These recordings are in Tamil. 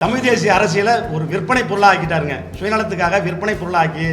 தமிழ் தேசிய அரசியலை ஒரு விற்பனை பொருளாக ஆக்கிட்டாருங்க சுயநலத்துக்காக விற்பனை பொருளாக்கி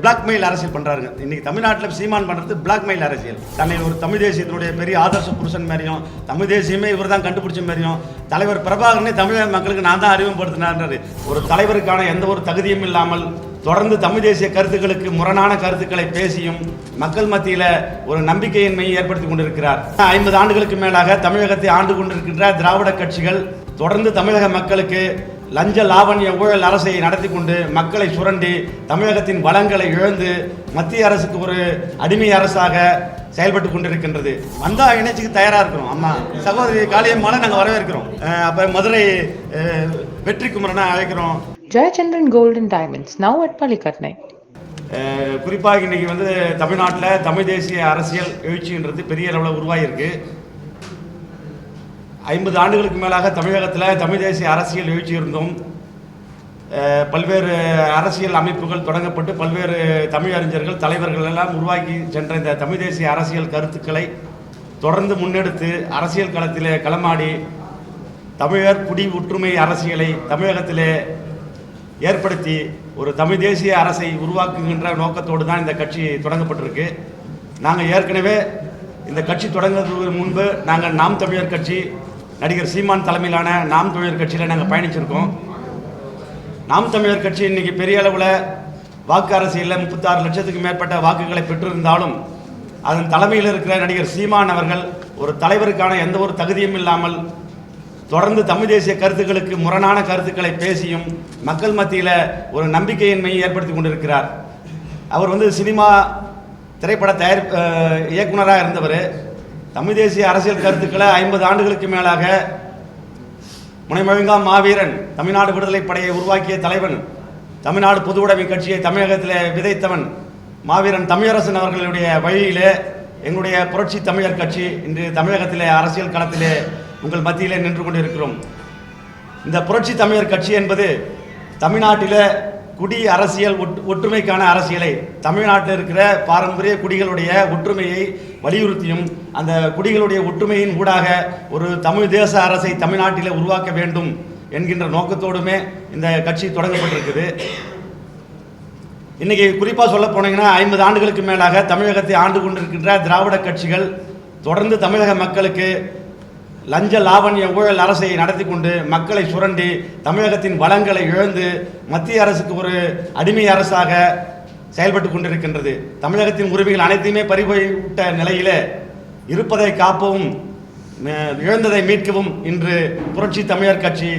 பிளாக்மெயில் அரசியல் பண்ணுறாருங்க இன்னைக்கு தமிழ்நாட்டில் சீமான் பண்ணுறது பிளாக்மெயில் அரசியல். தன்னை ஒரு தமிழ் தேசியத்தினுடைய பெரிய ஆதர்ச புருஷன் மாதிரியும் தமிழ் தேசியமே இவர் தான் கண்டுபிடிச்ச மாதிரியும் தலைவர் பிரபாகரனே தமிழக மக்களுக்கு நான் தான் அறிமுகப்படுத்தினார் ஒரு தலைவருக்கான எந்த ஒரு தகுதியும் இல்லாமல் தொடர்ந்து தமிழ் தேசிய கருத்துக்களுக்கு முரணான கருத்துக்களை பேசியும் மக்கள் மத்தியில் ஒரு நம்பிக்கையின்மையை ஏற்படுத்தி கொண்டிருக்கிறார். ஐம்பது ஆண்டுகளுக்கு மேலாக தமிழகத்தை ஆண்டு கொண்டிருக்கின்ற திராவிட கட்சிகள் தொடர்ந்து தமிழக மக்களுக்கு லஞ்ச லாவண்ய ஊழல் அரசை நடத்தி கொண்டு மக்களை சுரண்டி தமிழகத்தின் வளங்களை இழந்து மத்திய அரசுக்கு ஒரு அடிமை அரசாக செயல்பட்டு கொண்டிருக்கின்றது. வந்தா இணைச்சிக்கு தயாரா இருக்கிறோம். அம்மா சகோதரி காளியம்மாவை நாங்கள் வரவேற்கிறோம். அஹ் அப்ப மதுரை வெற்றி குமரனை அழைக்கிறோம். and Diamonds, now at Palikatnai. அஹ் குறிப்பாக இன்னைக்கு வந்து தமிழ்நாட்டில் தமிழ் தேசிய அரசியல் எழுச்சின்றது பெரிய அளவில் உருவாகியிருக்கு ஐம்பது ஆண்டுகளுக்கு மேலாக தமிழகத்தில் தமிழ் தேசிய அரசியல் எழுச்சி பல்வேறு அரசியல் அமைப்புகள் தொடங்கப்பட்டு பல்வேறு தமிழ் அறிஞர்கள் தலைவர்கள் எல்லாம் உருவாக்கி சென்ற இந்த தமிழ் தேசிய அரசியல் கருத்துக்களை தொடர்ந்து முன்னெடுத்து அரசியல் களத்திலே களமாடி தமிழர் குடி ஒற்றுமை அரசியலை தமிழகத்திலே ஏற்படுத்தி ஒரு தமிழ் தேசிய அரசை உருவாக்குகின்ற நோக்கத்தோடு தான் இந்த கட்சி தொடங்கப்பட்டிருக்கு. நாங்கள் ஏற்கனவே இந்த கட்சி தொடங்குறதுக்கு முன்பு நாங்கள் நாம் தமிழர் கட்சி நடிகர் சீமான் தலைமையிலான நாம் தமிழர் கட்சியில் நாங்கள் பயணிச்சிருக்கோம். நாம் தமிழர் கட்சி இன்னைக்கு பெரிய அளவில் வாக்கு அரசியலில் முப்பத்தாறு லட்சத்துக்கு மேற்பட்ட வாக்குகளை பெற்றிருந்தாலும் அதன் தலைமையில் இருக்கிற நடிகர் சீமான் அவர்கள் ஒரு தலைவருக்கான எந்த ஒரு தகுதியும் இல்லாமல் தொடர்ந்து தமிழ் தேசிய கருத்துக்களுக்கு முரணான கருத்துக்களை பேசியும் மக்கள் மத்தியில் ஒரு நம்பிக்கையின்மையை ஏற்படுத்தி கொண்டிருக்கிறார். அவர் வந்து சினிமா திரைப்பட தயார் இயக்குனராக இருந்தவர். தமிழ் தேசிய அரசியல் கருத்துக்களை ஐம்பது ஆண்டுகளுக்கு மேலாக முனைமழுங்கா மாவீரன் தமிழ்நாடு விடுதலை படையை உருவாக்கிய தலைவன் தமிழ்நாடு பொதுவுடைமை கட்சியை தமிழகத்தில் விதைத்தவன் மாவீரன் தமிழரசன் அவர்களுடைய வழியிலே எங்களுடைய புரட்சி தமிழர் கட்சி இன்று தமிழகத்திலே அரசியல் களத்திலே உங்கள் மத்தியிலே நின்று கொண்டிருக்கிறோம். இந்த புரட்சி தமிழர் கட்சி என்பது தமிழ்நாட்டில் குடி அரசியல் ஒட்- ஒற்றுமைக்கான அரசியலை தமிழ்நாட்டில் இருக்கிற பாரம்பரிய குடிகளுடைய ஒற்றுமையை வலியுறுத்தியும் அந்த குடிகளுடைய ஒற்றுமையின் ஊடாக ஒரு தமிழ் தேச அரசை தமிழ்நாட்டில் உருவாக்க வேண்டும் என்கின்ற நோக்கத்தோடுமே இந்த கட்சி தொடங்கப்பட்டிருக்குது. இன்னைக்கு குறிப்பாக சொல்ல போனீங்கன்னா ஐம்பது ஆண்டுகளுக்கு மேலாக தமிழகத்தை ஆண்டு கொண்டிருக்கின்ற திராவிட கட்சிகள் தொடர்ந்து தமிழக மக்களுக்கு லஞ்ச லாவண்ய ஊழல் அரசை நடத்தி கொண்டு மக்களை சுரண்டி தமிழகத்தின் வளங்களை இழந்து மத்திய அரசுக்கு ஒரு அடிமை அரசாக செயல்பட்டு கொண்டிருக்கின்றது. தமிழகத்தின் உரிமைகள் அனைத்தையுமே பறிபோய்விட்ட நிலையிலே இருப்பதை காப்பவும் இழந்ததை மீட்கவும் இன்று புரட்சி தமிழர் கட்சி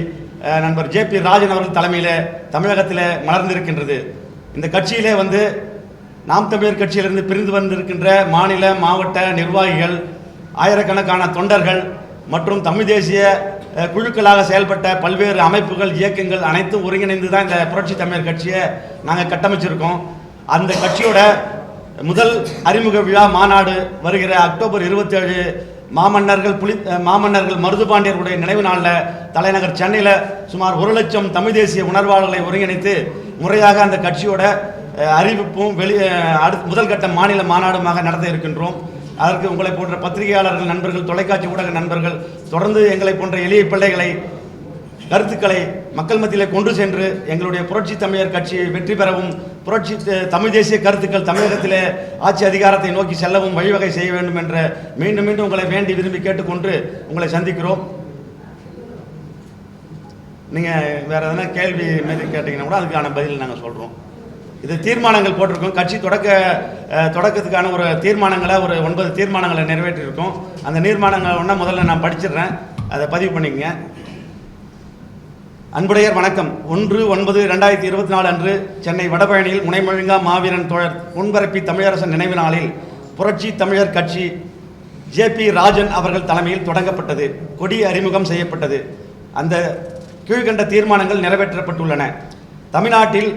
நண்பர் ஜே பி ராஜன் அவர்கள் தலைமையில் தமிழகத்தில் மலர்ந்திருக்கின்றது. இந்த கட்சியிலே வந்து நாம் தமிழர் கட்சியிலிருந்து பிரிந்து வந்திருக்கின்ற மாநில மாவட்ட நிர்வாகிகள் ஆயிரக்கணக்கான தொண்டர்கள் மற்றும் தமிழ் தேசிய குழுக்களாக செயல்பட்ட பல்வேறு அமைப்புகள் இயக்கங்கள் அனைத்தும் ஒருங்கிணைந்து தான் இந்த புரட்சி தமிழர் கட்சியை நாங்கள் கட்டமைச்சிருக்கோம். அந்த கட்சியோட முதல் அறிமுக விழா மாநாடு வருகிற அக்டோபர் இருபத்தேழு. மாமன்னர்கள் புலி மாமன்னர்கள் மருதுபாண்டியருடைய நினைவு நாளில் தலைநகர் சென்னையில் சுமார் ஒரு லட்சம் தமிழ் தேசிய உணர்வாளர்களை ஒருங்கிணைத்து முறையாக அந்த கட்சியோட அறிவிப்பும் வெளி அஹ், அடுத்த முதல் கட்ட மாநில மாநாடுமாக நடத்த இருக்கின்றோம். அதற்கு உங்களை போன்ற பத்திரிகையாளர்கள் நண்பர்கள் தொலைக்காட்சி ஊடக நண்பர்கள் தொடர்ந்து எங்களை போன்ற எளிய பிள்ளைகளை கருத்துக்களை மக்கள் மத்தியில் கொண்டு சென்று எங்களுடைய புரட்சி தமிழர் கட்சியை வெற்றி பெறவும் புரட்சி தமிழ் தேசிய கருத்துக்கள் தமிழகத்திலே ஆட்சி அதிகாரத்தை நோக்கி செல்லவும் வழிவகை செய்ய வேண்டும் என்ற மீண்டும் மீண்டும் உங்களை வேண்டி விரும்பி கேட்டுக்கொண்டு உங்களை சந்திக்கிறோம். நீங்கள் வேற எதனா கேள்வி மாரி கேட்டிங்கன்னா கூட அதுக்கான பதில் நாங்கள் சொல்கிறோம் இது தீர்மானங்கள் போட்டிருக்கோம். கட்சி தொடக்க தொடக்கத்துக்கான ஒரு தீர்மானங்களை ஒரு ஒன்பது தீர்மானங்களை நிறைவேற்றியிருக்கோம். அந்த தீர்மானங்களை ஒன்றா முதல்ல நான் படிச்சிடுறேன். அதை பதிவு பண்ணிக்கங்க. அன்புடையர் வணக்கம். ஒன்று ஒன்பது ரெண்டாயிரத்தி இருபத்தி நாலு அன்று சென்னை வடபழனியில் முனைமொழிங்கா மாவீரன் தோழர் பொன்பரப்பி தமிழரசன் நினைவு நாளில் புரட்சி தமிழர் கட்சி ஜேபி ராஜன் அவர்கள் தலைமையில் தொடங்கப்பட்டது. கொடி அறிமுகம் செய்யப்பட்டது. அந்த கீழ்கண்ட தீர்மானங்கள் நிறைவேற்றப்பட்டுள்ளன. தமிழ்நாட்டில்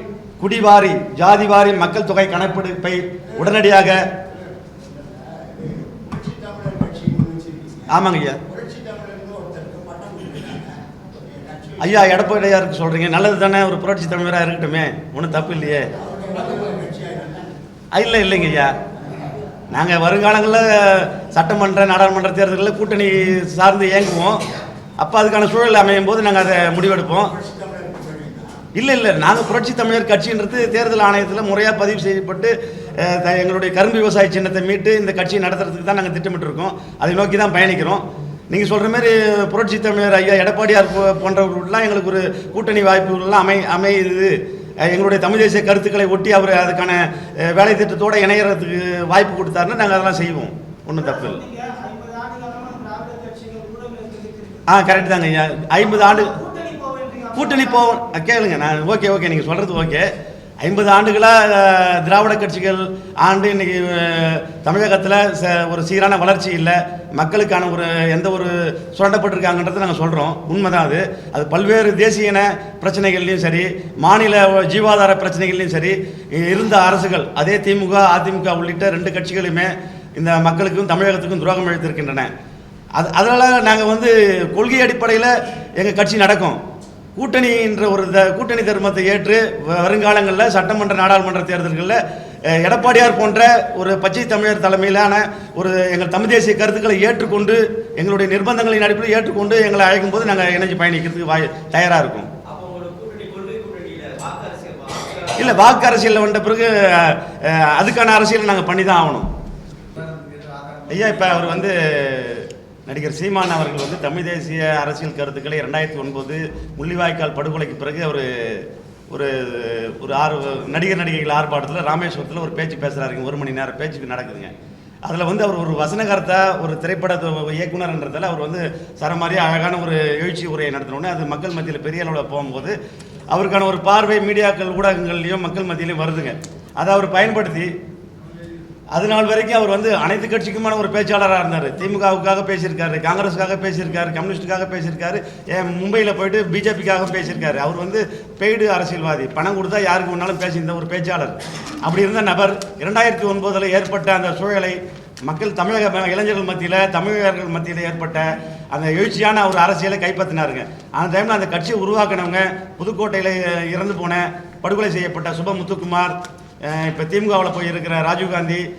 குடிவாரி ஜாதிவாரி மக்கள் தொகை கணக்கெடுப்பை உடனடியாக ஆமாங்க ஐயா ஐயா எடப்பாடியாருக்கு சொல்றீங்க. நல்லது தானே ஒரு புரட்சி தலைவராக இருக்கட்டுமே. ஒன்றும் தப்பு இல்லையே. இல்லை இல்லைங்க ஐயா. நாங்கள் வருங்காலங்களில் சட்டமன்ற நாடாளுமன்ற தேர்தலில் கூட்டணி சார்ந்து இயங்குவோம். அப்போ அதுக்கான சூழல் அமையும் போது நாங்கள் அதை முடிவெடுப்போம். இல்லை இல்லை நாங்கள் புரட்சி தமிழர் கட்சின்றது தேர்தல் ஆணையத்தில் முறையாக பதிவு செய்யப்பட்டு த- எங்களுடைய கரும்பு விவசாய சின்னத்தை மீட்டு இந்த கட்சியை நடத்துறதுக்கு தான் நாங்கள் திட்டமிட்டிருக்கோம். அதை நோக்கி தான் பயணிக்கிறோம். நீங்கள் சொல்கிற மாதிரி புரட்சி தமிழர் ஐயா எடப்பாடியார் போ- போன்றவர்கள்லாம் எங்களுக்கு ஒரு கூட்டணி வாய்ப்புகள்லாம் அமை அமையுது. எங்களுடைய தமிழ் தேசிய கருத்துக்களை ஒட்டி அவர் அதுக்கான வேலை திட்டத்தோடு இணையறதுக்கு வாய்ப்பு கொடுத்தாருன்னா நாங்கள் அதெல்லாம் செய்வோம். ஒன்றும் தப்பு இல்லை. ஆ கரெக்ட் தாங்க ஐயா. ஐம்பது ஆண்டு கூட்டணி போவோம். கேளுங்க. நான் ஓகே ஓகே. நீங்கள் சொல்கிறது ஓகே. ஐம்பது ஆண்டுகளாக திராவிட கட்சிகள் ஆண்டு இன்னைக்கு தமிழகத்தில் ஒரு சீரான வளர்ச்சி இல்லை. மக்களுக்கான ஒரு எந்த ஒரு சுரண்டப்பட்டிருக்காங்கன்றதை நாங்கள் சொல்கிறோம் உண்மைதான் அது. அது பல்வேறு தேசிய இன பிரச்சனைகள்லையும் சரி மாநில ஜீவாதார பிரச்சனைகள்லையும் சரி இருந்த அரசுகள் அதே திமுக அதிமுக உள்ளிட்ட ரெண்டு கட்சிகளுமே இந்த மக்களுக்கும் தமிழகத்துக்கும் துரோகம் இழைத்திருக்கின்றன. அது அதனால் நாங்கள் வந்து கொள்கை அடிப்படையில் எங்கள் கட்சி நடக்கும். கூட்டணி என்ற ஒரு த கூட்டணி தர்மத்தை ஏற்று வருங்காலங்களில் சட்டமன்ற நாடாளுமன்ற தேர்தல்களில் எடப்பாடியார் போன்ற ஒரு பச்சை தமிழர் தலைமையிலான ஒரு எங்கள் தமிழ் தேசிய கருத்துக்களை ஏற்றுக்கொண்டு எங்களுடைய நிர்பந்தங்களின் அடிப்படையில் ஏற்றுக்கொண்டு எங்களை அழைக்கும் போது நாங்கள் இணைஞ்சு பயணிக்கிறதுக்கு வாய் தயாராக இருக்கும். இல்லை வாக்கு அரசியலில் வந்த பிறகு அதுக்கான அரசியல் நாங்கள் பண்ணி தான் ஆகணும். ஐயா இப்போ அவர் வந்து நடிகர் சீமான் அவர்கள் வந்து தமிழ் தேசிய அரசியல் கருத்துக்களை ரெண்டாயிரத்தி ஒன்பது முள்ளிவாய்க்கால் படுகொலைக்கு பிறகு அவர் ஒரு ஒரு ஆறு நடிகர் நடிகைகள் ஆர்ப்பாட்டத்தில் ராமேஸ்வரத்தில் ஒரு பேச்சு பேசுகிறாருங்க ஒரு மணி நேரம் பேச்சுக்கு நடக்குதுங்க. அதில் வந்து அவர் ஒரு வசனகர்த்தா ஒரு திரைப்பட இயக்குனர்ன்றதால் அவர் வந்து சரமாரியாக அழகான ஒரு எழுச்சி உரையை நடத்தினோடனே அது மக்கள் மத்தியில் பெரிய அளவில் போகும்போது அவருக்கான ஒரு பார்வை மீடியாக்கள் ஊடகங்கள்லையும் மக்கள் மத்தியிலையும் வருதுங்க. அதை அவர் பயன்படுத்தி அது நாள் வரைக்கும் அவர் வந்து அனைத்து கட்சிக்குமான ஒரு பேச்சாளராக இருந்தார். திமுகவுக்காக பேசியிருக்காரு காங்கிரஸுக்காக பேசியிருக்காரு கம்யூனிஸ்டுக்காக பேசியிருக்காரு ஏன் மும்பையில் போயிட்டு பிஜேபிக்காக பேசியிருக்காரு. அவர் வந்து பெய்டு அரசியல்வாதி. பணம் கொடுத்தா யாருக்கு வேணாலும் பேசியிருந்த ஒரு பேச்சாளர். அப்படி இருந்த நபர் இரண்டாயிரத்தி ஒன்பதில் ஏற்பட்ட அந்த சூழலை மக்கள் தமிழக இளைஞர்கள் மத்தியில் தமிழர்கள் மத்தியில் ஏற்பட்ட அந்த எழுச்சியான ஒரு அரசியலை கைப்பற்றினாருங்க. அந்த டைமில் அந்த கட்சியை உருவாக்கினவங்க புதுக்கோட்டையில் இறந்து போன படுகொலை செய்யப்பட்ட சுப முத்துக்குமார் இப்போ திமுகவில் போய் இருக்கிற ராஜீவ்காந்தி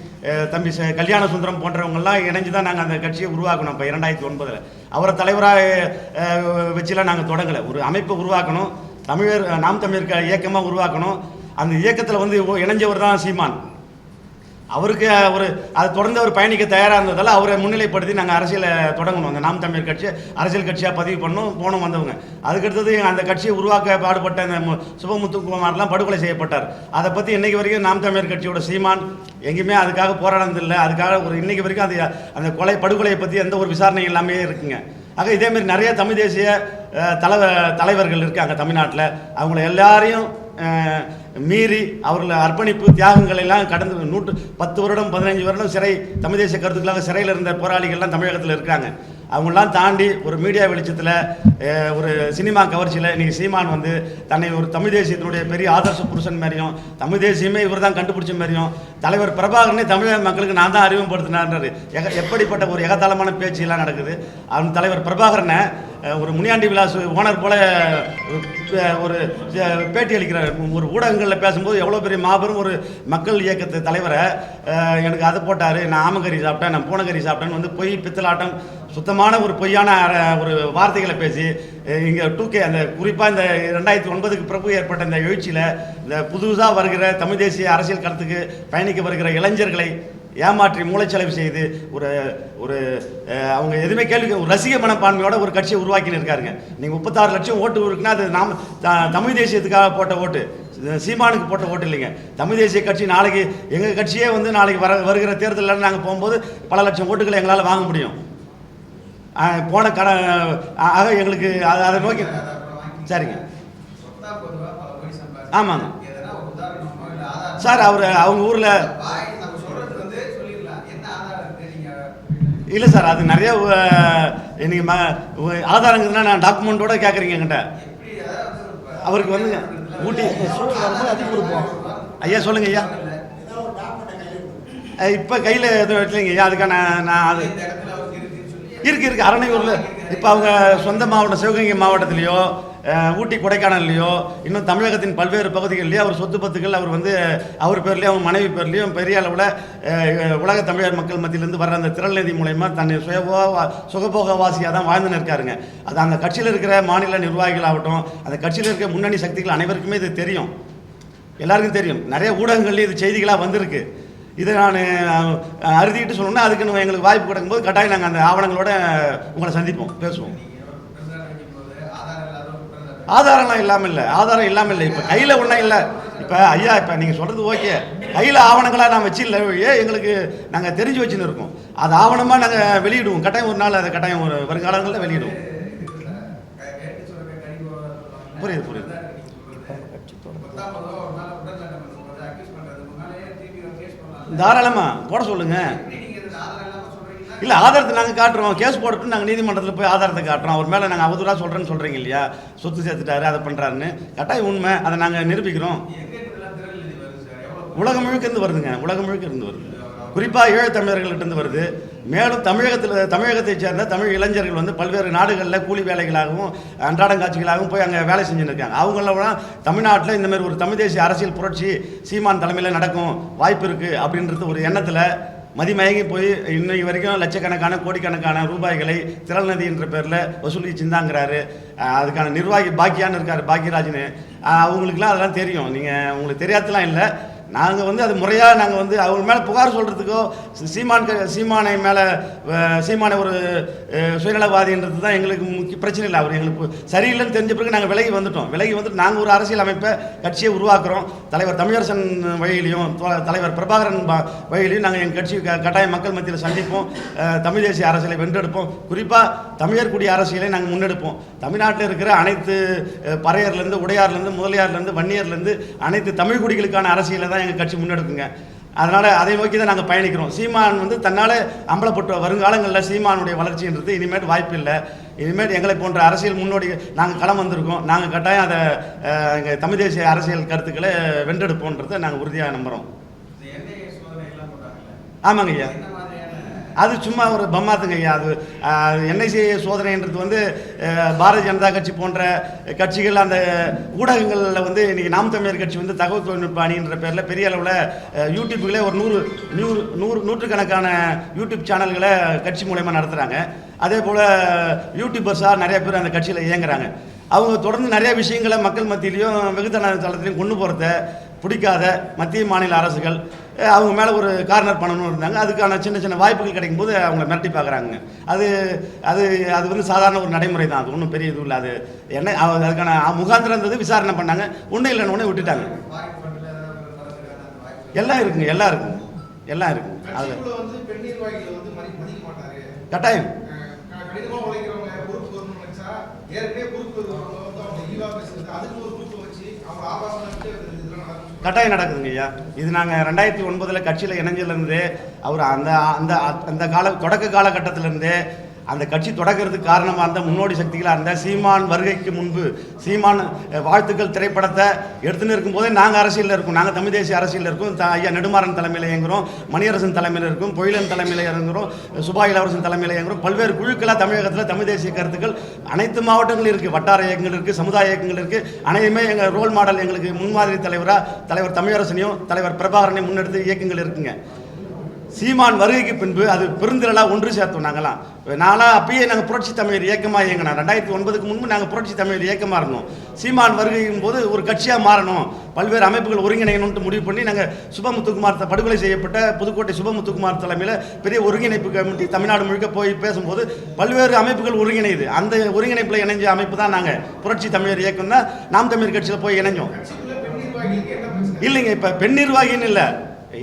தம்பி ச- கல்யாண சுந்தரம் போன்றவங்கெல்லாம் இணைஞ்சு தான் நாங்கள் அந்த கட்சியை உருவாக்கணும் இப்போ இரண்டாயிரத்தி ஒன்பதில். அவரை தலைவராக வச்சுலாம் நாங்கள் தொடங்கலை. ஒரு அமைப்பை உருவாக்கணும் தமிழர் நாம் தமிழர் இயக்கமாக உருவாக்கணும். அந்த இயக்கத்தில் வந்து இணைஞ்சவர் தான் சீமான். அவருக்கு அவர் அது தொடர்ந்து அவர் பயணிக்க தயாராக இருந்ததால் அவரை முன்னிலைப்படுத்தி நாங்கள் அரசியலை தொடங்கணும். அந்த நாம் தமிழர் கட்சி அரசியல் கட்சியாக பதிவு பண்ணோம் போனோம் வந்தவங்க. அதுக்கடுத்தது அந்த கட்சியை உருவாக்க பாடுபட்ட அந்த சுபமுத்துக்குமார்லாம் படுகொலை செய்யப்பட்டார். அதை பற்றி இன்றைக்கு வரைக்கும் நாம் தமிழர் கட்சியோட சீமான் எங்கேயுமே அதுக்காக போராடினதில்லை அதுக்காக ஒரு இன்றைக்கு வரைக்கும் அது அந்த கொலை படுகொலையை பற்றி எந்த ஒரு விசாரணை இல்லாமே இருக்குங்க. ஆக இதேமாரி நிறைய தமிழ் தேசிய தலைவர் தலைவ தலைவர்கள் இருக்காங்க தமிழ்நாட்டில். அவங்கள எல்லாரையும் மீறி அவர்கள் அர்ப்பணிப்பு தியாகங்கள் எல்லாம் கடந்து நூற்று பத்து வருடம் பதினஞ்சு வருடம் சிறை தமிழ் தேசிய கருத்துக்களாக சிறையில் இருந்த போராளிகள்லாம் தமிழகத்தில் இருக்காங்க. அவங்களாம் தாண்டி ஒரு மீடியா வெளிச்சத்தில் ஒரு சினிமா கவர்ச்சியில் இன்றைக்கி சீமான் வந்து தன்னை ஒரு தமிழ் தேசியத்தினுடைய பெரிய ஆதர்ச புருஷன் மாதிரியும் தமிழ் தேசியமே இவர் தான் கண்டுபிடிச்ச மாதிரியும் தலைவர் பிரபாகரனே தமிழக மக்களுக்கு நான் தான் அறிமுகப்படுத்தினார் எக எப்படிப்பட்ட ஒரு எகத்தாளமான பேச்சு எல்லாம் நடக்குது. அவன் தலைவர் பிரபாகரனை ஒரு முனியாண்டி விலாஸ் ஓனர் போல ஒரு பேட்டி அளிக்கிறார். ஒரு ஊடகங்களில் பேசும்போது எவ்வளோ பெரிய மாபெரும் ஒரு மக்கள் இயக்கத்து தலைவரை எனக்கு அதை போட்டார். நான் ஆமகரி சாப்பிட்டேன் நான் பூனகரி சாப்பிட்டேன்னு வந்து பொய் பித்தலாட்டம் சுத்தமான ஒரு பொய்யான ஒரு வார்த்தைகளை பேசி இங்கே டூ கே அந்த குறிப்பாக இந்த ரெண்டாயிரத்தி ஒன்பதுக்கு பிறகு ஏற்பட்ட இந்த எழுச்சியில் இந்த புதுசாக வருகிற தமிழ் தேசிய அரசியல் களத்துக்கு பயணிக்க வருகிற இளைஞர்களை ஏமாற்றி மூளைச்செலவு செய்து ஒரு ஒரு அவங்க எதுவுமே கேள்வி ஒரு ரசிக மனப்பான்மையோட ஒரு கட்சியை உருவாக்கின்னு இருக்காருங்க. நீங்கள் முப்பத்தாறு லட்சம் ஓட்டு இருக்குன்னா அது நாம் த- தமிழ் தேசியத்துக்காக போட்ட ஓட்டு சீமானுக்கு போட்ட ஓட்டு இல்லைங்க. தமிழ் தேசிய கட்சி நாளைக்கு எங்கள் கட்சியே வந்து நாளைக்கு வர வருகிற தேர்தலில் நாங்கள் போகும்போது பல லட்சம் ஓட்டுகளை எங்களால் வாங்க முடியும். போன கட ஆக எங்களுக்கு அதை அதை நோக்கி சரிங்க. ஆமாங்க. சார் அவர் அவங்க ஊரில் இல்லை சார் அது நிறைய இன்னைக்கு ம ஆதாரங்கள்னா நான் டாக்குமெண்ட்டோட கேட்குறீங்க என்கிட்ட. அவருக்கு வந்துங்க ஊட்டி ஐயா சொல்லுங்க ஐயா. இப்போ கையில் எதுவும் வைக்கலைங்க ஐயா அதுக்கான நான் அது இந்த இடத்துல அவருக்கு இருக்குன்னு சொல்லி இருக்கு இருக்கு. அரணையூரில். இப்போ அவங்க சொந்த மாவட்டம் சிவகங்கை மாவட்டத்திலேயோ ஊட்டி கொடைக்கானல்லையோ இன்னும் தமிழகத்தின் பல்வேறு பகுதிகளிலேயோ அவர் சொத்து பத்துக்கள் அவர் வந்து அவர் பேர்லேயும் அவங்க மனைவி பேர்லேயும் பெரிய அளவில் உலக தமிழர் மக்கள் மத்தியிலேருந்து வர்ற அந்த திரள் நிதி மூலயமா தன்னை சுயபோக வாசியாக தான் வாழ்ந்துன்னு இருக்காருங்க. அது அந்த கட்சியில் இருக்கிற மாநில நிர்வாகிகள் ஆகட்டும் அந்த கட்சியில் இருக்கிற முன்னணி சக்திகள் அனைவருக்குமே இது தெரியும். எல்லாருக்கும் தெரியும். நிறைய ஊடகங்கள்லேயும் இது செய்திகளாக வந்திருக்கு. இதை நான் அறுதிட்டு சொல்லணும்னா அதுக்கு நம்ம எங்களுக்கு வாய்ப்பு கிடைக்கும்போது கட்டாயம் நாங்கள் அந்த ஆவணங்களோட உங்களை சந்திப்போம் பேசுவோம். ஆதாரம் ஆதாரம்லாம் இல்லாமல் இல்லை ஆதாரம் இல்லாமல் இல்லை. இப்போ கையில் ஒன்றும் இல்லை. இப்போ ஐயா இப்போ நீங்கள் சொல்கிறது ஓகே. கையில் ஆவணங்களாக நான் வச்சு இல்லை எங்களுக்கு நாங்கள் தெரிஞ்சு வச்சுன்னு இருக்கோம். அது ஆவணமாக நாங்கள் வெளியிடுவோம். கட்டாயம் ஒரு நாள் அதை கட்டாயம் ஒரு வருங்காலங்களில் வெளியிடுவோம். புரியுது, புரியுது. தாராளமாக போட சொல்லுங்கள் இல்லை ஆதாரத்தை நாங்கள் காட்டுறோம். கேஸ் போட்டு நாங்கள் நீதிமன்றத்தில் போய் ஆதாரத்தை காட்டுறோம். அவர் மேலே நாங்கள் அவதூறாக சொல்கிறேன்னு சொல்கிறீங்க இல்லையா? சொத்து சேர்த்துட்டாரு அதை பண்ணுறாருன்னு கட்டாயம் உண்மை. அதை நாங்கள் நிரூபிக்கிறோம். உலகம் முழுக்க இருந்து வருதுங்க. உலகம் முழுக்க இருந்து வருது. குறிப்பாக ஈழத்தமிழர்கள்ட்ட இருந்து வருது. மேலும் தமிழகத்தில் தமிழகத்தைச் சேர்ந்த தமிழ் இளைஞர்கள் வந்து பல்வேறு நாடுகளில் கூலி வேலைகளாகவும் அன்றாடம் காட்சிகளாகவும் போய் அங்கே வேலை செஞ்சுன்னு இருக்காங்க அவங்களெல்லாம் தமிழ்நாட்டில் இந்த மாதிரி ஒரு தமிழ் தேசிய அரசியல் புரட்சி சீமான் தலைமையில் நடக்கும் வாய்ப்பு இருக்குது அப்படின்றது ஒரு எண்ணத்தில் மதிமயங்கி போய் இன்னைக்கு வரைக்கும் லட்சக்கணக்கான கோடிக்கணக்கான ரூபாய்களை திரள் நதி என்ற பேரில் வசூலி சிந்தாங்கிறாரு அதுக்கான நிர்வாகி பாக்கியான்னு இருக்கார் பாக்கியராஜ்னு அவங்களுக்குலாம் அதெல்லாம் தெரியும். நீங்கள் உங்களுக்கு தெரியாதலாம் இல்லை. நாங்கள் வந்து அது முறையாக நாங்கள் வந்து அவங்க மேலே புகார் சொல்கிறதுக்கோ சீமான் சீமானை மேலே சீமானை ஒரு சுயநலவாதின்றது தான் எங்களுக்கு முக்கிய பிரச்சனை இல்லை. அவர் எங்களுக்கு சரியில்லைன்னு தெரிஞ்ச பிறகு நாங்கள் விலகி வந்துட்டோம். விலகி வந்துட்டு நாங்கள் ஒரு அரசியல் அமைப்பை கட்சியை உருவாக்குறோம். தலைவர் தமிழரசன் வழியிலையும் தலைவர் பிரபாகரன் வழியிலையும் நாங்கள் எங்கள் கட்சி க- கட்டாய மக்கள் மத்தியில் சந்திப்போம். தமிழ் தேசிய அரசியலை வென்றெடுப்போம். குறிப்பாக தமிழர் குடி அரசியலை நாங்கள் முன்னெடுப்போம். தமிழ்நாட்டில் இருக்கிற அனைத்து பறையர்லேருந்து உடையார்லேருந்து முதலியார்லேருந்து வன்னியர்லேருந்து அனைத்து தமிழ் குடிகளுக்கான அரசியலை தான் எங்கள் கட்சி முன்னெடுக்குங்க. அதனால் அதை நோக்கி தான் நாங்கள் பயணிக்கிறோம். சீமான் வந்து தன்னால் அம்பலப்பட்ட வருங்காலங்களில் சீமானுடைய வளர்ச்சின்றது இனிமேல் வாய்ப்பு இல்லை. இனிமேல் எங்களை போன்ற அரசியல் முன்னோடி நாங்கள் களம் வந்திருக்கோம். நாங்கள் கட்டாயம் அதை எங்கள் தமிழ் தேசிய அரசியல் கருத்துக்களை வென்றெடுப்போன்றதை நாங்கள் உறுதியாக நம்புகிறோம் ஆமாங்க ஐயா. அது சும்மா ஒரு பம்மாத்துங்க ஐயா. அது என்ஐசி சோதனைன்றது வந்து பாரதிய ஜனதா கட்சி போன்ற கட்சிகள் அந்த ஊடகங்களில் வந்து இன்னைக்கு நாம் தமிழர் கட்சி வந்து தகவல் தொழில்நுட்ப அணின்ற பேரில் பெரிய அளவில் யூடியூப்புகளே ஒரு நூறு நூறு நூறு நூற்றுக்கணக்கான யூடியூப் சேனல்களை கட்சி மூலயமா நடத்துகிறாங்க அதே போல் யூடியூபர்ஸாக நிறைய பேர் அந்த கட்சியில் இயங்குறாங்க. அவங்க தொடர்ந்து நிறைய விஷயங்களை மக்கள் மத்தியிலையும் வெகுத்தன தளத்திலையும் கொண்டு போகிறத பிடிக்காத மத்திய மாநில அரசுகள் அவங்க மேலே ஒரு கார்னர் பண்ணணும்னு இருந்தாங்க. அதுக்கான சின்ன சின்ன வாய்ப்புகள் கிடைக்கும் போது அவங்கள மிரட்டி பார்க்குறாங்க அது அது அது வந்து சாதாரண ஒரு நடைமுறை தான். அது ஒன்றும் பெரிய இது இல்லை. அது என்ன அது- அதுக்கான முகாந்திரம் இருந்தது விசாரணை பண்ணாங்க. ஒன்றும் இல்லைன்னு ஒன்று விட்டுட்டாங்க. எல்லாம் இருக்குங்க எல்லாம் இருக்குங்க. எல்லாம் இருக்குங்க. அது கட்டாயம். ஏற்கனவே பேசுறது அதுக்கு ஒரு பொறுப்பு வச்சு அவங்க ஆபாசம் கட்டாயம் நடக்குதுங்க ஐயா. இது நாங்கள் ரெண்டாயிரத்தி ஒன்பதில் கட்சியில் இணைஞ்சிலேருந்து அவர் அந்த அந்த அந்த கால தொடக்க காலகட்டத்திலேருந்தே அந்த கட்சி தொடக்கிறதுக்கு காரணமாக இருந்த முன்னோடி சக்திகளாக இருந்த சீமான் வருகைக்கு முன்பு சீமான் வாழ்த்துக்கள் திரைப்படத்தை எடுத்துன்னு இருக்கும்போதே நாங்கள் அரசியலில் இருக்கோம். நாங்கள் தமிழ் தேசிய அரசியலில் இருக்கோம். த- ஐயா நெடுமாறன் தலைமையில் இயங்குகிறோம் மணியரசன் தலைமையில் இருக்கும். பொயிலன் தலைமையில் இயங்குகிறோம் சுபா இளவரசன் தலைமையில் இயங்குகிறோம் பல்வேறு குழுக்களாக தமிழகத்தில் தமிழ் தேசிய கருத்துக்கள் அனைத்து மாவட்டங்களும் இருக்குது வட்டார இயக்கங்கள் இருக்குது சமுதாய இயக்கங்கள் இருக்குது அனைத்துமே எங்கள் ரோல் மாடல் எங்களுக்கு முன்மாதிரி தலைவராக தலைவர் தமிழரசனையும் தலைவர் பிரபாகரனையும் முன்னெடுத்து இயக்கங்கள் இருக்குங்க. சீமான் வருகைக்கு பின்பு அது பெருந்திரளாக ஒன்று சேர்த்தோம் நாங்களாம் நாளாக அப்பயே நாங்கள் புரட்சி தமிழர் இயக்கமாக இயங்கினோம். ரெண்டாயிரத்தி ஒன்பதுக்கு முன்பு நாங்கள் புரட்சி தமிழர் இயக்கமாக இருந்தோம். சீமான் வருகையின் போது ஒரு கட்சியாக மாறணும். பல்வேறு அமைப்புகள் ஒருங்கிணைக்கணும்னு முடிவு பண்ணி நாங்கள் சுபமுத்துக்குமார் படுகொலை செய்யப்பட்ட புதுக்கோட்டை சுபமுத்துக்குமார் தலைமையில் பெரிய ஒருங்கிணைப்பு கமிட்டி தமிழ்நாடு முழுக்க போய் பேசும்போது பல்வேறு அமைப்புகள் ஒருங்கிணையுது. அந்த ஒருங்கிணைப்பில் இணைஞ்ச அமைப்பு தான் நாங்கள் புரட்சி தமிழர் இயக்கம் தான். நாம் தமிழர் கட்சியில் போய் இணைஞ்சோம். இல்லைங்க இப்போ பெண் நிர்வாகின்னு இல்லை.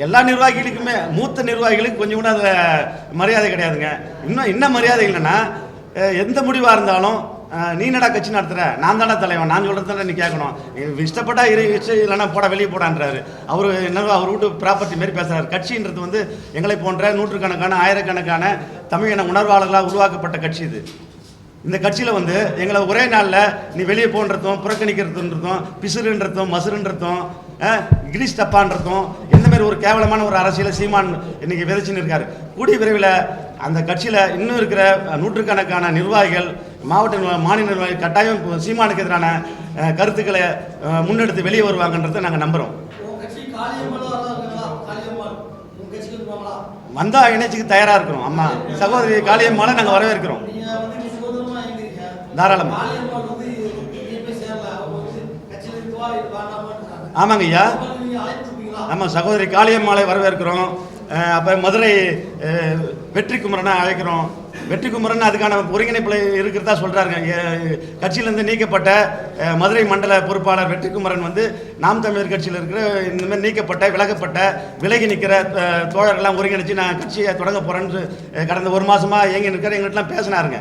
எல்லா நிர்வாகிகளுக்குமே மூத்த நிர்வாகிகளுக்கு கொஞ்சம் கூட அதில் மரியாதை கிடையாதுங்க. இன்னும் என்ன மரியாதை இல்லைன்னா எந்த முடிவாக இருந்தாலும் நீ என்னடா கட்சி நடத்துகிற நான் தானே தலைவன். நான் சொல்கிறது தானே நீ கேட்கணும். இஷ்டப்பட்டா இரு இஷ்டம் இல்லைன்னா போட வெளியே போடான்றாரு. அவர் என்ன அவர் வீட்டு ப்ராப்பர்ட்டி மாரி பேசுகிறார் கட்சின்றது வந்து எங்களை போன்ற நூற்றுக்கணக்கான ஆயிரக்கணக்கான தமிழின உணர்வாளர்களாக உருவாக்கப்பட்ட கட்சி இது. இந்த கட்சியில் வந்து எங்களை ஒரே நாளில் நீ வெளியே போன்றதும் புறக்கணிக்கிறதுன்றதும் பிசுறுன்றதும் மசுறுன்றதும் அஹ், கிரீஸ் டப்பான்றதும் இந்த மாதிரி ஒரு கேவலமான ஒரு அரசியலை சீமான் இன்னைக்கு விதைச்சுன்னு இருக்காரு. கூடிய விரைவில் அந்த கட்சியில் இன்னும் இருக்கிற நூற்றுக்கணக்கான நிர்வாகிகள் மாவட்ட மாநில நிர்வாகி கட்டாயம் சீமானுக்கு எதிரான கருத்துக்களை முன்னெடுத்து வெளியே வருவாங்கன்றதை நாங்கள் நம்புகிறோம் வந்தா இணைச்சிக்கு தயாராக இருக்கிறோம் அம்மா சகோதரி காளியம்மாவை நாங்கள் வரவேற்கிறோம். நீங்க வந்து நீங்க சுதந்திரமா எங்கிறீங்க தாராளமா. காளியம்மன் வந்து நீங்க போய் சேரல அவங்க வந்து கட்சியில இருக்குவா இது வேண்டாமான்னு ஆமாங்க ஐயா ஆமாம் சகோதரி காளியம்மாளை வரவேற்கிறோம். அப்புறம் மதுரை வெற்றி குமரனை அழைக்கிறோம். வெற்றி குமரன் அதுக்கான ஒருங்கிணைப்பில் இருக்கிறதா சொல்கிறாருங்க கட்சியிலேருந்து நீக்கப்பட்ட மதுரை மண்டல பொறுப்பாளர் வெற்றி குமரன் வந்து நாம் தமிழர் கட்சியில் இருக்கிற இந்தமாதிரி நீக்கப்பட்ட விலகப்பட்ட விலகி நிற்கிற தோழர்கள்லாம் ஒருங்கிணைச்சு நான் கட்சியை தொடங்க போகிறேன்னு கடந்த ஒரு மாதமாக இயங்கி நிற்கிற எங்கள்கிட்டலாம் பேசினாருங்க.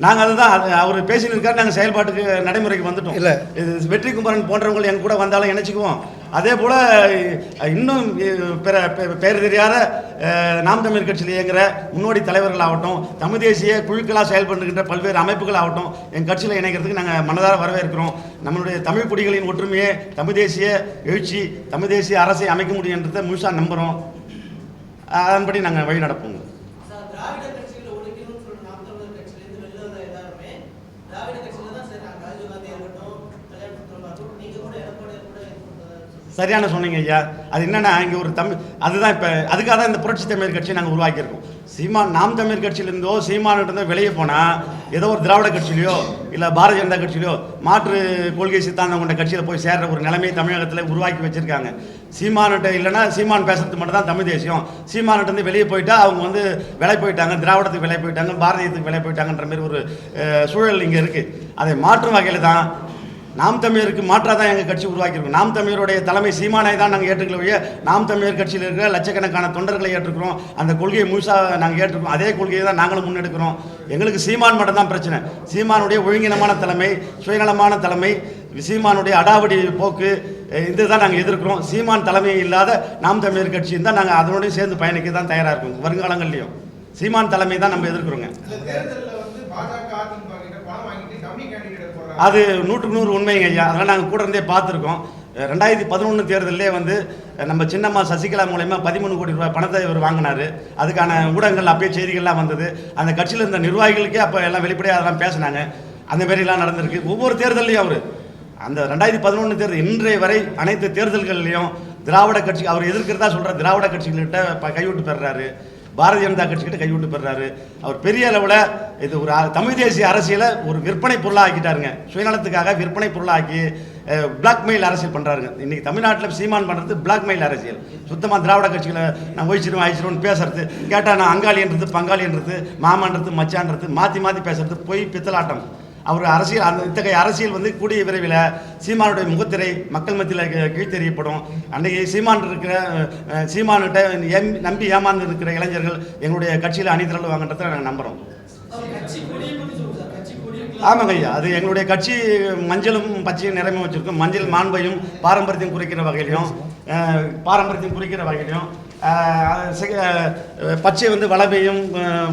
நாங்கள் அதுதான் அது அவர் பேசின்னு இருக்காரு நாங்கள் செயல்பாட்டுக்கு நடைமுறைக்கு வந்துட்டோம். இல்ல. இது வெற்றி குமரன் போன்றவங்க எங்க கூட வந்தாலும் இணைச்சிக்குவோம். அதே போல இன்னும் பிற பெ- பெயர் தெரியாத நாம் தமிழ் கட்சியில் இயங்குற முன்னோடி தலைவர்களாகட்டும் தமிழ் தேசிய குழுக்களாக செயல்படுகின்ற பல்வேறு அமைப்புகள் ஆகட்டும் என் கட்சியில் இணைக்கிறதுக்கு நாங்கள் மனதார வரவேற்கிறோம். நம்மளுடைய தமிழ் குடிகளின் ஒற்றுமையை தமிழ் தேசிய எழுச்சி தமிழ் தேசிய அரசை அமைக்க முடியுன்றதை முழுசாக நம்புகிறோம் அதன்படி நாங்கள் வழி நடப்போங்க சார் திராவிட கட்சிகளை ஒழிக்கணும்னு சொல்ற நாம் தமிழர் கட்சியில இருந்து வெளில வந்த எல்லாருமே திராவிட கட்சியில தான் சரி நாங்க ராஜீவ் காந்தி இருக்கட்டும் கல்யாண சுந்தரம் நீங்க கூட எடப்பாடி கூட இது பண்றதா சொல்றீங்க. சரியான சொன்னீங்க ஐயா. அது என்னன்னா இங்கே ஒரு தமிழ் அதுதான் இப்போ அதுக்காக தான் இந்த புரட்சி தமிழர் கட்சியை நாங்கள் உருவாக்கியிருக்கோம். சீமான் நாம் தமிழ் கட்சியிலிருந்தோ சீமானிருந்தோ வெளியே போனால் ஏதோ ஒரு திராவிட கட்சியிலையோ இல்லை பாரதிய ஜனதா கட்சியிலையோ மாற்று கொள்கை சித்தாந்தம் கொண்ட கட்சியில் போய் சேர்ற ஒரு நிலைமையை தமிழகத்தில் உருவாக்கி வச்சுருக்காங்க. சீமான்கிட்ட இல்லைன்னா சீமான் பேசுறது மட்டும் தான் தமிழ் தேசியம். சீமானிட்டேருந்து வெளியே போயிட்டா அவங்க வந்து விலை போயிட்டாங்க திராவிடத்துக்கு விலை போயிட்டாங்க பாரதியத்துக்கு விலை போயிட்டாங்கன்ற மாதிரி ஒரு சூழல் இங்கே இருக்குது அதை மாற்றும் வகையில் தான் நாம் தமிழருக்கு மாற்றாக தான் எங்கள் கட்சி உருவாக்கியிருக்கோம் நாம் தமிழருடைய தலைமை சீமானை தான் நாங்கள் ஏற்றுக்கலையே நாம் தமிழர் கட்சியில் இருக்கிற லட்சக்கணக்கான தொண்டர்களை ஏற்றுக்கிறோம். அந்த கொள்கையை முழுசாக நாங்கள் ஏற்றுக்கிறோம். அதே கொள்கையை தான் நாங்களும் முன்னெடுக்கிறோம். எங்களுக்கு சீமான் மட்டும் தான் பிரச்சனை. சீமானுடைய ஒழுங்கினமான தலைமை சுயநலமான தலைமை சீமானுடைய அடாவடி போக்கு இதுதான் நாங்கள் எதிர்க்கிறோம். சீமான் தலைமை இல்லாத நாம் தமிழர் கட்சி தான் நாங்கள் அதனோடய சேர்ந்து பயணிக்க தான் தயாராக இருக்கோம். வருங்காலங்கள்லையும். சீமான் தலைமை தான் நம்ம எதிர்க்கிறோங்க இந்த தேர்தலில் வந்து பாஜக அதிமுக கிட்ட பணம் வாங்கிட்டு டம்மி கேண்டிடேட் போடுறாங்க அது நூற்றுக்கு நூறு உண்மைங்க ஐயா. அதெல்லாம் நாங்கள் கூட இருந்தே பார்த்துருக்கோம். ரெண்டாயிரத்தி பதினொன்று தேர்தலிலே வந்து நம்ம சின்னம்மா சசிகலா மூலயமா பதிமூணு கோடி ரூபாய் பணத்தை இவர் வாங்கினாரு. அதுக்கான ஊடகங்கள் அப்பயே செய்திகள்லாம் வந்தது. அந்த கட்சியில் இருந்த நிர்வாகிகளுக்கே அப்போ எல்லாம் வெளிப்படையாக அதெல்லாம் பேசினாங்க. அந்த மாதிரிலாம் நடந்திருக்கு. ஒவ்வொரு தேர்தல்லையும் அவர். அந்த ரெண்டாயிரத்தி பதினொன்று தேர்தல் இன்றைய வரை அனைத்து தேர்தல்கள்லையும் திராவிட கட்சி அவர் எதிர்க்கிறதா சொல்கிற திராவிட கட்சிகள்கிட்ட கைவிட்டு பெறுறாரு. பாரதிய ஜனதா கட்சிக்கிட்ட கைவிட்டு பெறாரு அவர் பெரிய அளவில் இது ஒரு தமிழ் தேசிய அரசியலை ஒரு விற்பனை பொருளாக ஆக்கிட்டாருங்க சுயநலத்துக்காக விற்பனை பொருளாக்கி பிளாக்மெயில் அரசியல் பண்ணுறாருங்க இன்னைக்கு தமிழ்நாட்டில் சீமான் பண்ணுறது பிளாக்மெயில் அரசியல். சுத்தமாக திராவிட கட்சிகளை நான் ஒழிச்சிருவேன் அழிச்சிருவேன் பேசுறது. கேட்டால் நான் அங்காளின்றது பங்காளின்றது மாமான்றது மச்சான்றது மாற்றி மாற்றி பேசுறது பொய் பித்தலாட்டம். அவர் அரசியல் அந்த இத்தகைய அரசியல் வந்து கூடிய விரைவில் சீமானுடைய முகத்திரை மக்கள் மத்தியில் கீழ்த்தெறியப்படும். அன்றைக்கு சீமான் இருக்கிற சீமான்கிட்ட ஏம் நம்பி ஏமாந்து இருக்கிற இளைஞர்கள் எங்களுடைய கட்சியில் அணிதிரளுவாங்கன்றதை நாங்கள் நம்புகிறோம் ஆமாங்க ஐயா அது எங்களுடைய கட்சி மஞ்சளும் பச்சையும் நிறமும் வச்சுருக்கோம். மஞ்சள் மாண்பையும் பாரம்பரியத்தையும் குறிக்கிற வகையிலையும் பாரம்பரியத்தையும் குறிக்கிற வகையிலையும் பச்சை வந்து வளமையும்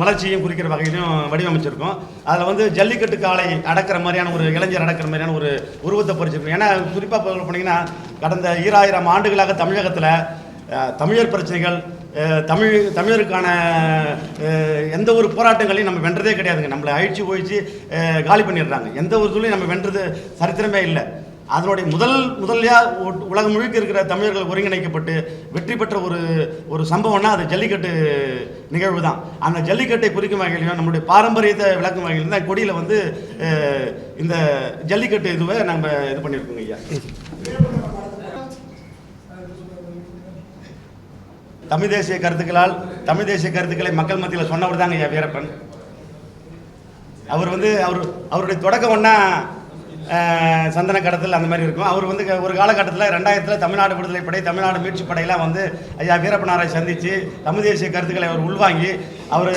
வளர்ச்சியும் குறிக்கிற வகையிலும் வடிவமைச்சிருக்கோம். அதில் வந்து ஜல்லிக்கட்டு காளை அடக்கிற மாதிரியான ஒரு இளைஞர் அடக்கிற மாதிரியான ஒரு உருவத்தை பொறிச்சிருக்கோம். ஏன்னா குறிப்பாக போனீங்கன்னா கடந்த ஈராயிரம் ஆண்டுகளாக தமிழகத்தில் தமிழர் பிரச்சனைகள் தமிழ் தமிழருக்கான எந்த ஒரு போராட்டங்களையும் நம்ம வென்றதே கிடையாதுங்க. நம்மளை அழிச்சு போயிடுச்சு காலி பண்ணிடுறாங்க. எந்த ஒரு துளையும் நம்ம வென்றது சரித்திரமே இல்லை. அதனுடைய முதல் முதல்லையா உலகம் முழுக்க இருக்கிற தமிழர்கள் ஒருங்கிணைக்கப்பட்டு வெற்றி பெற்ற ஒரு ஒரு சம்பவம்னா அது ஜல்லிக்கட்டு நிகழ்வு தான் அந்த ஜல்லிக்கட்டை குறிக்கும் வகையிலையும் நம்முடைய பாரம்பரியத்தை விளக்கும் வகையிலும் தான் கொடியில் வந்து இந்த ஜல்லிக்கட்டு இதுவை நம்ம இது பண்ணியிருக்கோங்க ஐயா. தமிழ் தேசிய கருத்துக்களால் தமிழ் தேசிய கருத்துக்களை மக்கள் மத்தியில் சொன்னவர் தாங்க ஐயா வீரப்பன். அவர் வந்து அவர் அவருடைய தொடக்கம் ஒன்றா சந்தன கடத்தல் அந்த மாதிரி இருக்கும். அவர் வந்து ஒரு காலகட்டத்தில் ரெண்டாயிரத்தில் தமிழ்நாடு விடுதலை படை தமிழ்நாடு மீட்சி படையெல்லாம் வந்து ஐயா வீரப்பனாரை சந்தித்து தமிழ் தேசிய கருத்துக்களை அவர் உள்வாங்கி அவர்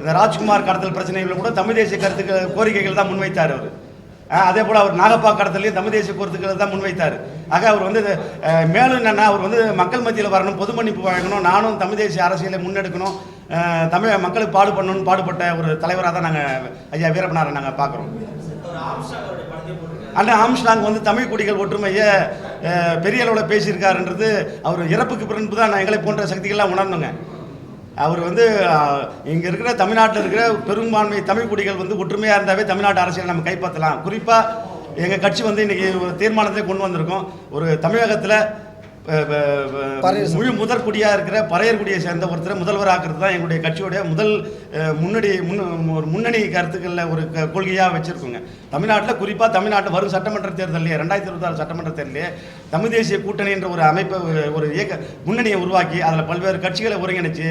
இந்த ராஜ்குமார் கடத்தல் பிரச்சனைகளில் கூட தமிழ் தேசிய கருத்துக்கள் கோரிக்கைகள் தான் முன்வைத்தார் அவர். அதே போல் அவர் நாகப்பா கடத்தலையும் தமிழ் தேசிய கருத்துக்களை தான் முன்வைத்தார். ஆக அவர் வந்து மேலும் என்னென்னா அவர் வந்து மக்கள் மத்தியில் வரணும் பொது மன்னிப்பு வழங்கணும் நானும் தமிழ் தேசிய அரசியலை முன்னெடுக்கணும் தமிழ் மக்களுக்கு பாடுபடணும்னு பாடுபட்ட ஒரு தலைவராக தான் நாங்கள் ஐயா வீரப்பனாரை நாங்கள் பார்க்குறோம் ஒரு ஆம்ஸ்டாங் அண்ணா ஆம்ஸ்டாங் வந்து தமிழ் குடிகள் ஒற்றுமையை பெரிய அளவில் பேசியிருக்காருன்றது அவர் இறப்புக்கு பிறகு தான் நான் எங்களை போன்ற சக்திகள்லாம் உணர்ந்தோங்க. அவர் வந்து இங்கே இருக்கிற தமிழ்நாட்டில் இருக்கிற பெரும்பான்மை தமிழ் குடிகள் வந்து ஒற்றுமையாக இருந்தாவே தமிழ்நாட்டு அரசியலை நம்ம கைப்பற்றலாம். குறிப்பாக எங்கள் கட்சி வந்து இன்றைக்கி ஒரு தீர்மானத்தை கொண்டு வந்திருக்கோம். ஒரு தமிழகத்தில் முழு முதற் குடியாக இருக்கிற பறையர்குடியை சேர்ந்த ஒருத்தரை முதல்வராக்குறது தான் எங்களுடைய கட்சியுடைய முதல் முன்னணி முன் ஒரு முன்னணி கருத்துக்களில் ஒரு கொள்கையாக வச்சுருக்கோங்க. தமிழ்நாட்டில் குறிப்பாக தமிழ்நாட்டில் வரும் சட்டமன்ற தேர்தலே ரெண்டாயிரத்தி இருபத்தாறு சட்டமன்ற தேர்தலே தமிழ் தேசிய கூட்டணி என்ற ஒரு அமைப்பை ஒரு- இயக்க முன்னணியை உருவாக்கி அதில் பல்வேறு கட்சிகளை ஒருங்கிணைச்சு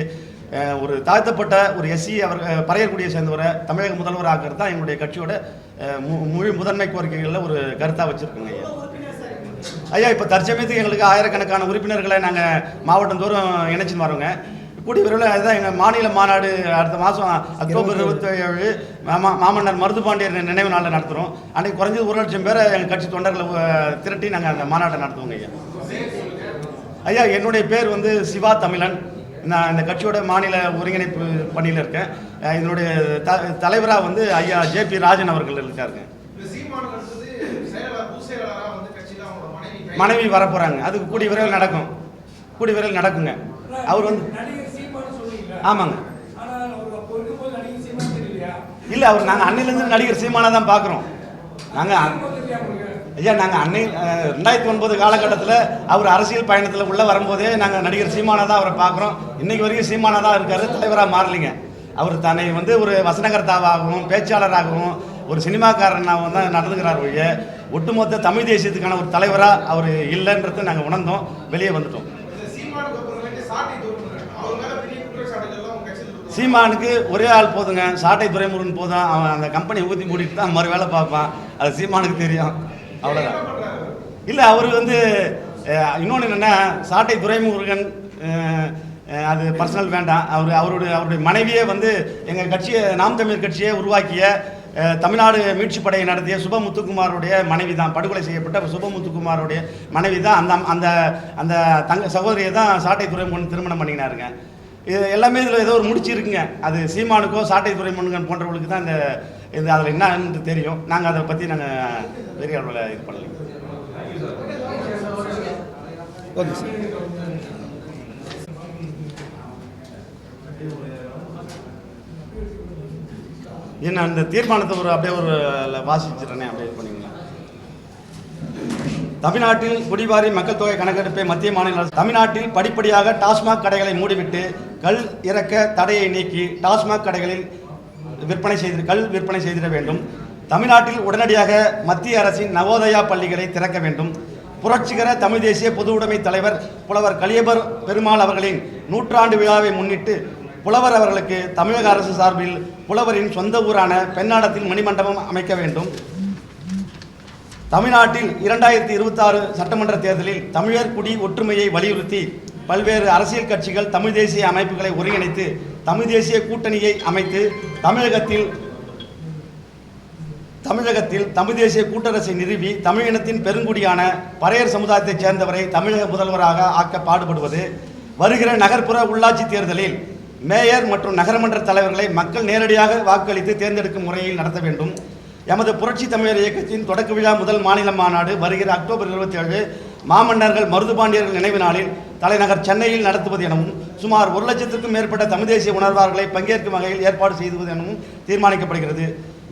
ஒரு தாழ்த்தப்பட்ட ஒரு எஸ்சி அவர் பறையர்குடியை சேர்ந்தவரை தமிழக முதல்வர் ஆக்குறது தான் எங்களுடைய கட்சியோட முழு முதன்மை கோரிக்கைகளில் ஒரு கருத்தாக வச்சுருக்கோங்க ஐயா. ஐயா இப்போ தற்சமயத்துக்கு எங்களுக்கு ஆயிரக்கணக்கான உறுப்பினர்களை நாங்கள் மாவட்டம் தோறும் இணைச்சின்னு வரோங்க. கூடிய விரைவில் அதுதான் எங்கள் மாநில மாநாடு அடுத்த மாதம் அக்டோபர் இருபத்தி ஏழு மாமா மாமன்னர் மருதுபாண்டியர் நினைவு நாளில் நடத்துகிறோம் அன்றைக்கி குறைஞ்சது ஒரு லட்சம் பேரை எங்கள் கட்சி தொண்டர்களை திரட்டி நாங்கள் அந்த மாநாட்டை நடத்துவோங்க ஐயா. ஐயா என்னுடைய பேர் வந்து சிவா தமிழன். நான் இந்த கட்சியோட மாநில ஒருங்கிணைப்பு பணியில் இருக்கேன். இதனுடைய த தலைவராக வந்து ஐயா ஜேபி ராஜன் அவர்கள் இருக்காருங்க. மனைவி வரப்போகிறாங்க அதுக்கு கூடிய விரைவில் நடக்கும். கூடிய விரைவில் நடக்குங்க. அவர் வந்து ஆமாங்க. அவர் நடிகர் இல்லை அவர் நாங்கள் அன்னையிலேருந்து நடிகர் சீமானை தான் பார்க்குறோம் நாங்கள் ஐயா நாங்கள் அன்னை ரெண்டாயிரத்தி ஒன்பது காலகட்டத்தில் அவர் அரசியல் பயணத்தில் உள்ளே வரும்போதே நாங்கள் நடிகர் சீமானா தான் அவரை பார்க்குறோம் இன்னைக்கு வரைக்கும் சீமானா தான் இருக்காரு. தலைவராக மாறலிங்க. அவர் தன்னை வந்து ஒரு வசனகர்த்தாவாகவும் பேச்சாளராகவும் ஒரு சினிமாக்காரனாகவும் தான் நடந்துக்கிறார் ஒழிய ஒட்டுமொத்த தமிழ் தேசியத்துக்கான ஒரு தலைவராக அவர் இல்லைன்றத நாங்கள் உணர்ந்தோம். வெளியே வந்துட்டோம். சீமானுக்கு ஒரே ஆள் போதுங்க. சாட்டை துறைமுருகன் போதும். அவன் அந்த கம்பெனி ஊற்றி மூடிட்டு தான் மறு வேலை பார்ப்பான். அது சீமானுக்கு தெரியும். அவ்வளோதான் இல்லை அவர் வந்து இன்னொன்று என்னென்னா சாட்டை துறைமுருகன் அது பர்சனல் வேண்டாம். அவர் அவருடைய அவருடைய மனைவியே வந்து எங்கள் கட்சியை நாம் தமிழர் கட்சியை உருவாக்கிய தமிழ்நாடு மீட்சிப் படையை நடத்திய சுபமுத்துக்குமாருடைய மனைவி தான் படுகொலை செய்யப்பட்ட சுபமுத்துக்குமாருடைய மனைவி தான் அந்த அந்த அந்த தங்க சகோதரியை தான் சாட்டை துறைமுகன் திருமணம் பண்ணினாருங்க. இது எல்லாமே இதில் ஏதோ ஒரு முடிச்சு இருக்குங்க. அது சீமானுக்கோ சாட்டை துறைமுருகன் போன்றவர்களுக்கு தான் இந்த இது அதில் என்னன்னு தெரியும். நாங்கள் அதை பற்றி நாங்கள் பெரிய அளவில் இது பண்ணலைங்க. ஓகே சார் என்ன அந்த தீர்மானத்தை ஒரு அப்படியே ஒரு வாசிச்சிடறேனே அப்படியே பண்ணிக்கலாம் தமிழ்நாட்டில் குடிவாரி மக்கள் தொகை கணக்கெடுப்பை மத்திய மாநில அரசு தமிழ்நாட்டில் படிப்படியாக டாஸ்மாக் கடைகளை மூடிவிட்டு கல் இறக்க தடையை நீக்கி டாஸ்மாக் கடைகளில் விற்பனை செய்து கல் விற்பனை செய்திட வேண்டும். தமிழ்நாட்டில் உடனடியாக மத்திய அரசின் நவோதயா பள்ளிகளை திறக்க வேண்டும். புரட்சிகர தமிழ் தேசிய பொது உடைமை தலைவர் புலவர் கலியபர் பெருமாள் அவர்களின் நூற்றாண்டு விழாவை முன்னிட்டு புலவர் அவர்களுக்கு தமிழக அரசு சார்பில் புலவரின் சொந்த ஊரான பெண்ணாடத்தில் மணிமண்டபம் அமைக்க வேண்டும். தமிழ்நாட்டில் இரண்டாயிரத்தி இருபத்தாறு சட்டமன்ற தேர்தலில் தமிழர் குடி ஒற்றுமையை வலியுறுத்தி பல்வேறு அரசியல் கட்சிகள் தமிழ் தேசிய அமைப்புகளை ஒருங்கிணைத்து தமிழ் தேசிய கூட்டணியை அமைத்து தமிழகத்தில் தமிழகத்தில் தமிழ் தேசிய கூட்டரசை நிறுவி தமிழினத்தின் பெருங்குடியான பறையர் சமுதாயத்தைச் சேர்ந்தவரை தமிழக முதல்வராக ஆக்க பாடுபடுவது. வருகிற நகர்ப்புற உள்ளாட்சி தேர்தலில் மேயர் மற்றும் நகரமன்ற தலைவர்களை மக்கள் நேரடியாக வாக்களித்து தேர்ந்தெடுக்கும் முறையில் நடத்த வேண்டும். எமது புரட்சி தமிழர் இயக்கத்தின் தொடக்க விழா முதல் மாநில மாநாடு வருகிற அக்டோபர் இருபத்தி ஏழு மாமன்னர்கள் மருதுபாண்டியர்கள் நினைவு நாளில் தலைநகர் சென்னையில் நடத்துவது எனவும் சுமார் ஒரு லட்சத்திற்கும் மேற்பட்ட தமிழ் தேசிய பங்கேற்கும் வகையில் ஏற்பாடு செய்துவது எனவும் தீர்மானிக்கப்படுகிறது.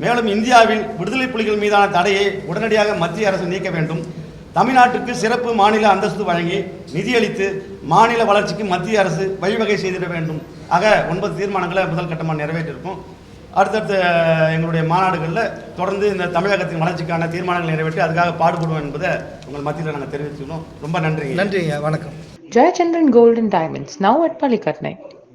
மேலும் இந்தியாவில் விடுதலை புலிகள் மீதான தடையை உடனடியாக மத்திய அரசு நீக்க வேண்டும். தமிழ்நாட்டுக்கு சிறப்பு மாநில அந்தஸ்து வழங்கி நிதியளித்து மாநில வளர்ச்சிக்கு மத்திய அரசு வழிவகை செய்திட வேண்டும். ஆக ஒன்பது தீர்மானங்களை முதல் கட்டமாக நிறைவேற்றியிருக்கோம் அடுத்தடுத்த எங்களுடைய மாநாடுகளில் தொடர்ந்து இந்த தமிழகத்தின் வளர்ச்சிக்கான தீர்மானங்களை நிறைவேற்றி அதுக்காக பாடுபடுவோம் என்பதை உங்கள் மத்தியில் நாங்கள் தெரிவிச்சுக்கணும் ரொம்ப நன்றிங்க. நன்றிங்க. வணக்கம். Gold and Diamonds, now at Palikatnai.